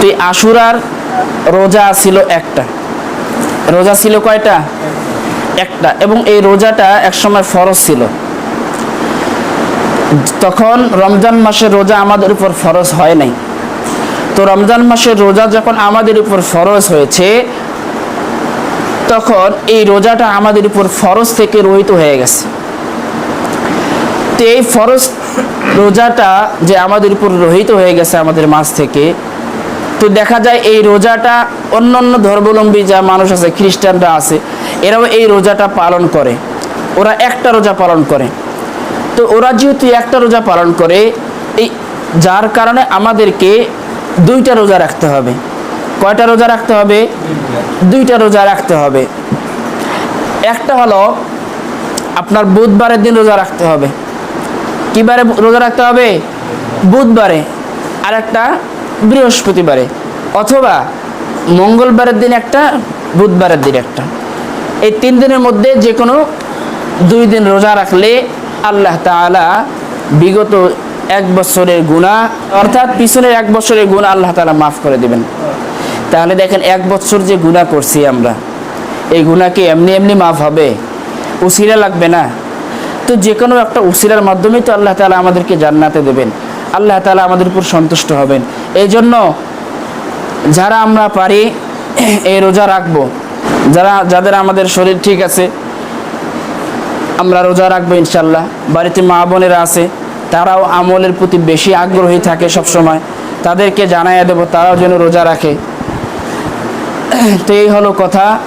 তো এই আশুরার রোজা ছিল একটা। রোজা ছিল কয়টা? একটা। এবং এই রোজাটা একসময় ফরজ ছিল। তখন রমজান মাসের রোজা আমাদের উপর ফরজ হয় নাই। তো রমজান মাসের রোজা যখন আমাদের উপর ফরজ হয়েছে, তখন এই রোজাটা আমাদের উপর ফরজ থেকে রহিত হয়ে গেছে। তো এই ফরজ রোজাটা যে আমাদের উপর রহিত হয়ে গেছে আমাদের মাঝ থেকে তো দেখা যায় এই রোজাটা অন্য অন্য ধর্মাবলম্বী যা মানুষ আছে, খ্রিস্টানরা আছে, এরাও এই রোজাটা পালন করে। ওরা একটা রোজা পালন করে। তো ওরা যেহেতু একটা রোজা পালন করে, এই যার কারণে আমাদেরকে দুইটা রোজা রাখতে হবে। কয়টা রোজা রাখতে হবে? দুইটা রোজা রাখতে হবে। একটা হলো আপনার বুধবারের দিন রোজা রাখতে হবে। কি বারে রোজা রাখতে হবে? বুধবারে। আর একটা বৃহস্পতিবারে অথবা মঙ্গলবারের দিন একটা, বুধবারের দিন একটা। এই তিন দিনের মধ্যে যে কোনো দুই দিন রোজা রাখলে আল্লাহ তাআলা বিগত এক বছরের গুণা অর্থাৎ পিছনের এক বছরের গুণা আল্লাহ তালা মাফ করে দিবেন। তাহলে দেখেন এক বছর যে গুণা করছি আমরা, এই গুণা কি এমনি এমনি মাফ হবে? উসিলা লাগবে না? তো যে কোনো একটা উসিলার মাধ্যমেই তো আল্লাহ তালা আমাদেরকে জান্নাতে দেবেন। আল্লাহ তাআলা আমাদের উপর সন্তুষ্ট হবেন। এই জন্য যারা আমরা পারি, এই রোজা রাখব। যারা, যাদের আমাদের শরীর ঠিক আছে, আমরা রোজা রাখব ইনশাল্লাহ বাড়িতে মা বোনেরা আছে, তারাও আমলের প্রতি বেশি আগ্রহী থাকে সব সময় তাদেরকে জানাইয়া দেবো, তারাও যেন রোজা রাখে। তো এই হলো কথা।